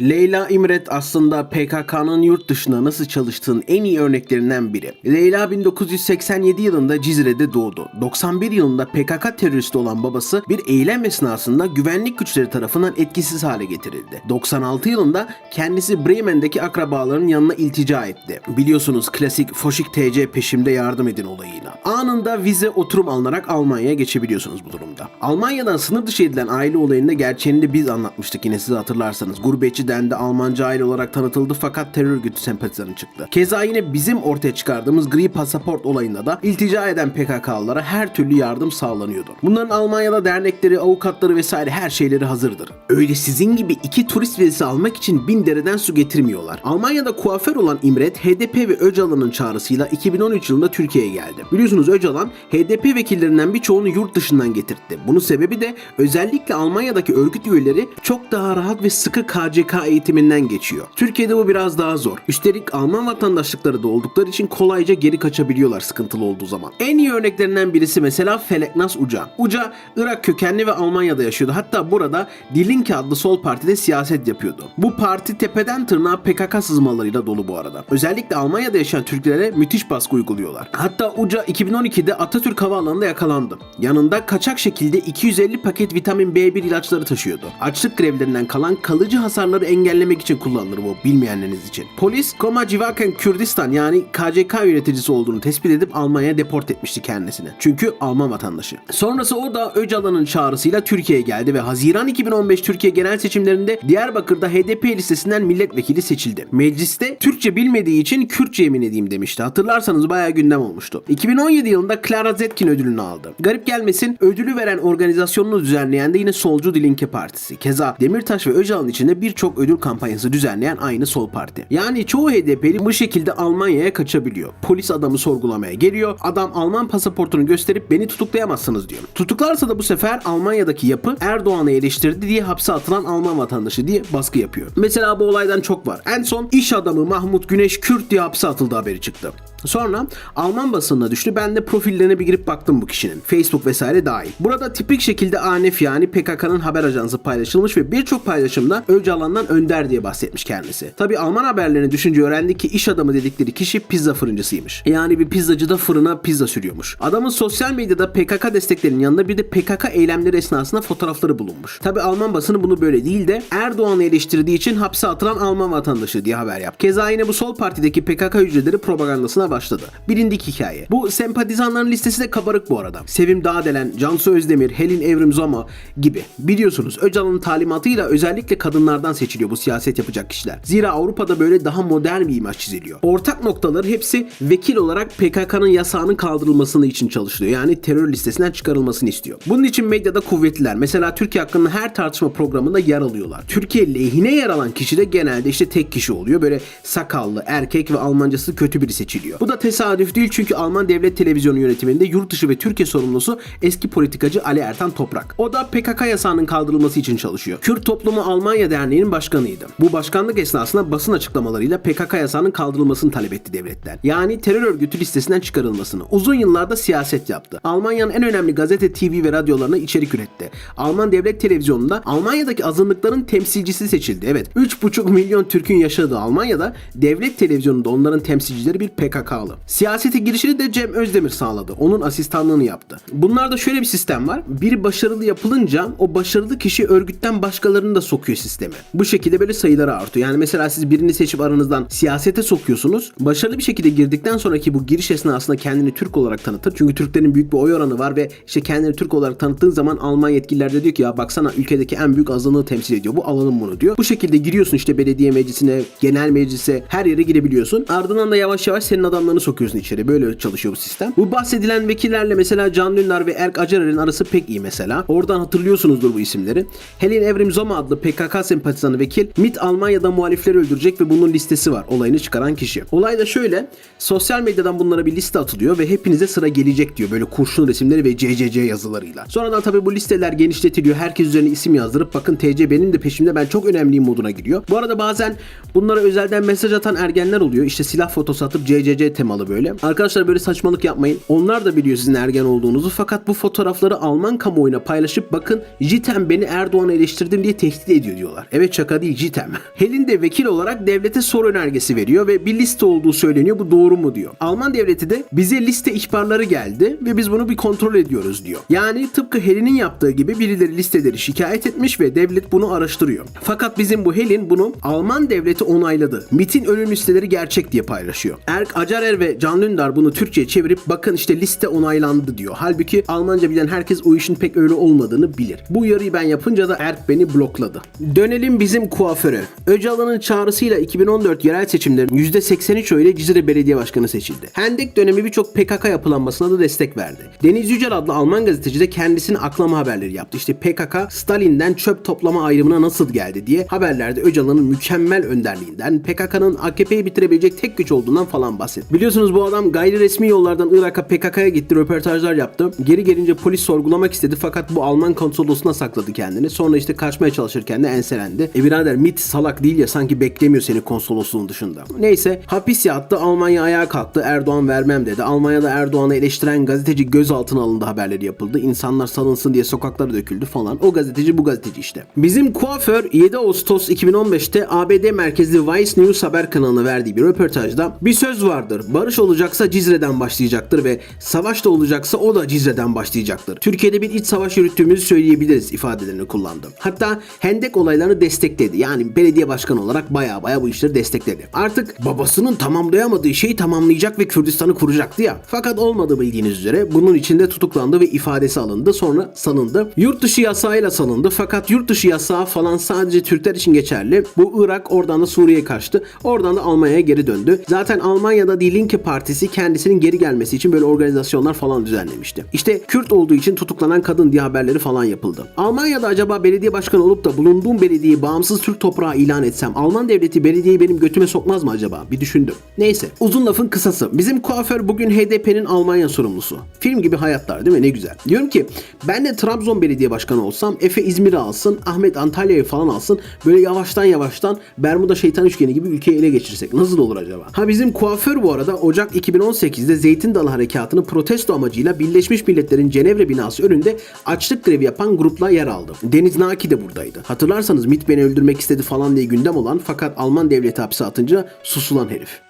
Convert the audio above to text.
Leyla İmret aslında PKK'nın yurt dışında nasıl çalıştığının en iyi örneklerinden biri. Leyla 1987 yılında Cizre'de doğdu. 91 yılında PKK teröristi olan babası bir eylem esnasında güvenlik güçleri tarafından etkisiz hale getirildi. 96 yılında kendisi Bremen'deki akrabalarının yanına iltica etti. Biliyorsunuz klasik Foşik TC peşimde yardım edin olayıyla. Anında vize oturum alınarak Almanya'ya geçebiliyorsunuz bu durumda. Almanya'dan sınır dışı edilen aile olayında gerçeğini de biz anlatmıştık yine siz hatırlarsanız. Gurbetçi dendi Almanca aile olarak tanıtıldı fakat terör örgütü sempatizanı çıktı. Keza yine bizim ortaya çıkardığımız gri pasaport olayında da iltica eden PKK'lılara her türlü yardım sağlanıyordu. Bunların Almanya'da dernekleri, avukatları vesaire her şeyleri hazırdır. Öyle sizin gibi iki turist vizesi almak için bin dereden su getirmiyorlar. Almanya'da kuaför olan İmret, HDP ve Öcalan'ın çağrısıyla 2013 yılında Türkiye'ye geldi. Biliyorsunuz Öcalan, HDP vekillerinden birçoğunu yurt dışından getirtti. Bunun sebebi de özellikle Almanya'daki örgüt üyeleri çok daha rahat ve sıkı KCK eğitiminden geçiyor. Türkiye'de bu biraz daha zor. Üstelik Alman vatandaşlıkları da oldukları için kolayca geri kaçabiliyorlar sıkıntılı olduğu zaman. En iyi örneklerinden birisi mesela Feleknas Uca. Uca Irak kökenli ve Almanya'da yaşıyordu. Hatta burada Dilinke adlı sol partide siyaset yapıyordu. Bu parti tepeden tırnağa PKK sızmalarıyla dolu bu arada. Özellikle Almanya'da yaşayan Türklere müthiş baskı uyguluyorlar. Hatta Uca 2012'de Atatürk Havaalanı'nda yakalandı. Yanında kaçak şekilde 250 paket vitamin B1 ilaçları taşıyordu. Açlık grevlerinden kalan kalıcı hasarları engellemek için kullanılır bu bilmeyenleriniz için. Polis Koma Civaken Kürdistan yani KCK yöneticisi olduğunu tespit edip Almanya'ya deport etmişti kendisini. Çünkü Alman vatandaşı. Sonrası o da Öcalan'ın çağrısıyla Türkiye'ye geldi ve Haziran 2015 Türkiye genel seçimlerinde Diyarbakır'da HDP listesinden milletvekili seçildi. Mecliste Türkçe bilmediği için Kürtçe yemin edeyim demişti. Hatırlarsanız bayağı gündem olmuştu. 2017 yılında Clara Zetkin ödülünü aldı. Garip gelmesin ödülü veren organizasyonunu düzenleyen de yine solcu Dilinke Partisi. Keza Demirtaş ve Öcalan içinde birçok ödül kampanyası düzenleyen aynı sol parti. Yani çoğu HDP'li bu şekilde Almanya'ya kaçabiliyor. Polis adamı sorgulamaya geliyor. Adam Alman pasaportunu gösterip beni tutuklayamazsınız diyor. Tutuklarsa da bu sefer Almanya'daki yapı Erdoğan'ı eleştirdi diye hapse atılan Alman vatandaşı diye baskı yapıyor. Mesela bu olaydan çok var. En son iş adamı Mahmut Güneş Kürt diye hapse atıldı haberi çıktı. Sonra Alman basınına düştü. Ben de profillerine bir girip baktım bu kişinin. Facebook vesaire dahil. Burada tipik şekilde ANF yani PKK'nın haber ajansı paylaşılmış ve birçok paylaşımda Öcalan'dan Önder diye bahsetmiş kendisi. Tabi Alman haberlerini düşünce öğrendik ki iş adamı dedikleri kişi pizza fırıncısıymış. Yani bir pizzacıda fırına pizza sürüyormuş. Adamın sosyal medyada PKK desteklerinin yanında bir de PKK eylemleri esnasında fotoğrafları bulunmuş. Tabi Alman basını bunu böyle değil de Erdoğan'ı eleştirdiği için hapse atılan Alman vatandaşı diye haber yaptı. Keza yine bu sol partideki PKK hücreleri propagandasına başladı. Bilindik hikaye. Bu sempatizanların listesi de kabarık bu arada. Sevim Dağdelen, Cansu Özdemir, Helin Evrim Zoma gibi. Biliyorsunuz Öcalan'ın talimatıyla özellikle kadınlardan seçiliyor bu siyaset yapacak kişiler. Zira Avrupa'da böyle daha modern bir imaj çiziliyor. Ortak noktaları hepsi vekil olarak PKK'nın yasağının kaldırılmasını için çalışılıyor. Yani terör listesinden çıkarılmasını istiyor. Bunun için medyada kuvvetliler. Mesela Türkiye hakkında her tartışma programında yer alıyorlar. Türkiye lehine yer alan kişi de genelde işte tek kişi oluyor. Böyle sakallı, erkek ve Almancası kötü biri seçiliyor. Bu da tesadüf değil çünkü Alman devlet televizyonu yönetiminde yurt dışı ve Türkiye sorumlusu eski politikacı Ali Ertan Toprak. O da PKK yasağının kaldırılması için çalışıyor. Kürt Toplumu Almanya Derneği'nin başkanıydı. Bu başkanlık esnasında basın açıklamalarıyla PKK yasağının kaldırılmasını talep etti devletler. Yani terör örgütü listesinden çıkarılmasını. Uzun yıllarda siyaset yaptı. Almanya'nın en önemli gazete, TV ve radyolarına içerik üretti. Alman devlet televizyonunda Almanya'daki azınlıkların temsilcisi seçildi. Evet 3,5 milyon Türk'ün yaşadığı Almanya'da devlet televizyonunda onların temsilcileri bir PKK'lı. Siyasete girişini de Cem Özdemir sağladı. Onun asistanlığını yaptı. Bunlarda şöyle bir sistem var. Biri başarılı yapılınca o başarılı kişi örgütten başkalarını da sokuyor sisteme. Bu şekilde böyle sayıları artıyor. Yani mesela siz birini seçip aranızdan siyasete sokuyorsunuz. Başarılı bir şekilde girdikten sonraki bu giriş esnasında kendini Türk olarak tanıtır. Çünkü Türklerin büyük bir oy oranı var ve işte kendini Türk olarak tanıttığın zaman Alman yetkililer de diyor ki ya baksana ülkedeki en büyük azınlığı temsil ediyor. Bu alalım bunu diyor. Bu şekilde giriyorsun işte belediye meclisine, genel meclise, her yere girebiliyorsun. Ardından da yavaş yavaş senin adamlarını sokuyorsun içeri. Böyle çalışıyor bu sistem. Bu bahsedilen vekillerle mesela Can Dündar ve Erk Acarer'in arası pek iyi mesela. Oradan hatırlıyorsunuzdur bu isimleri. Helin Evrim Zoma adlı PKK sempatizanı vekil MIT Almanya'da muhalifleri öldürecek ve bunun listesi var. Olayını çıkaran kişi. Olay da şöyle. Sosyal medyadan bunlara bir liste atılıyor ve hepinize sıra gelecek diyor. Böyle kurşun resimleri ve CCC yazılarıyla. Sonradan tabii bu listeler genişletiliyor. Herkes üzerine isim yazdırıp bakın TC benim de peşimde ben çok önemliyim moduna giriyor. Bu arada bazen bunlara özelden mesaj atan ergenler oluyor. İşte silah fotosu atıp CCC temalı böyle. Arkadaşlar böyle saçmalık yapmayın. Onlar da biliyor sizin ergen olduğunuzu fakat bu fotoğrafları Alman kamuoyuna paylaşıp bakın Jitem beni Erdoğan'a eleştirdim diye tehdit ediyor diyorlar. Evet şaka değil Jitem. Helin de vekil olarak devlete soru önergesi veriyor ve bir liste olduğu söyleniyor. Bu doğru mu diyor. Alman devleti de bize liste ihbarları geldi ve biz bunu bir kontrol ediyoruz diyor. Yani tıpkı Helin'in yaptığı gibi birileri listeleri şikayet etmiş ve devlet bunu araştırıyor. Fakat bizim bu Helin bunu Alman devleti onayladı. MIT'in ölüm listeleri gerçek diye paylaşıyor. Erk Acarer ve Can Dündar bunu Türkçe'ye çevirip bakın işte liste onaylandı diyor. Halbuki Almanca bilen herkes o işin pek öyle olmadığını bilir. Bu uyarıyı ben yapınca da Erk beni blokladı. Dönelim bizim kuaföre. Öcalan'ın çağrısıyla 2014 yerel seçimlerin %83 oyla Cizre Belediye Başkanı seçildi. Hendek dönemi birçok PKK yapılanmasına da destek verdi. Deniz Yücel adlı Alman gazeteci de kendisini aklama haberleri yaptı. İşte PKK Stalin'den çöp toplama ayrımına nasıl geldi diye haberlerde Öcalan'ın mükemmel önderliğinden, PKK'nın AKP'yi bitirebilecek tek güç olduğundan falan bahsetti. Biliyorsunuz bu adam gayri resmi yollardan Irak'a PKK'ya gitti, röportajlar yaptı. Geri gelince polis sorgulamak istedi fakat bu Alman konsolosuna sakladı kendini. Sonra işte kaçmaya çalışırken de enselendi. E birader MIT salak değil ya sanki beklemiyor seni konsolosluğun dışında. Neyse hapis yattı Almanya ayağa kalktı Erdoğan vermem dedi. Almanya'da Erdoğan'ı eleştiren gazeteci gözaltına alındı haberleri yapıldı. İnsanlar salınsın diye sokaklara döküldü falan. O gazeteci bu gazeteci işte. Bizim kuaför 7 Ağustos 2015'te ABD merkezli Vice News haber kanalına verdiği bir röportajda bir söz vardır. Barış olacaksa Cizre'den başlayacaktır ve savaş da olacaksa o da Cizre'den başlayacaktır. Türkiye'de bir iç savaş yürüttüğümüzü söyleyebiliriz ifadelerini kullandı. Hatta Hendek olaylarını destekledi. Yani belediye başkanı olarak baya baya bu işleri destekledi. Artık babasının tamamlayamadığı şeyi tamamlayacak ve Kürdistan'ı kuracaktı ya. Fakat olmadı bildiğiniz üzere bunun içinde tutuklandı ve ifadesi alındı. Sonra salındı. Yurt dışı yasağıyla salındı. Fakat yurt dışı yasağı falan sadece Türkler için geçerli. Bu Irak oradan da Suriye'ye kaçtı. Oradan da Almanya'ya geri döndü. Zaten Almanya'da Die Linke Partisi kendisinin geri gelmesi için böyle organizasyonlar falan düzenlemişti. İşte Kürt olduğu için tutuklanan kadın diye haberleri falan yapıldı. Almanya'da acaba belediye başkanı olup da bulunduğum belediyeyi bağımsız Türk toprağı ilan etsem Alman devleti belediyeyi benim götüme sokmaz mı acaba? Bir düşündüm. Neyse uzun lafın kısası. Bizim kuaför bugün HDP'nin Almanya sorumlusu. Film gibi hayatlar değil mi? Ne güzel. Diyorum ki ben de Trabzon belediye başkanı olsam Efe İzmir'i alsın, Ahmet Antalya'yı falan alsın. Böyle yavaştan yavaştan Bermuda şeytan üçgeni gibi ülkeyi ele geçirsek nasıl olur acaba? Ha bizim kuaför bu arada Ocak 2018'de Zeytin Dalı Harekatı'nı protesto amacıyla Birleşmiş Milletler'in Cenevre binası önünde açlık grevi yapan grupla yer aldı. Deniz Naki de buradaydı. Hatırlarsanız MIT beni öldürmek istedi falan diye gündem olan fakat Alman devleti hapse atınca susulan herif.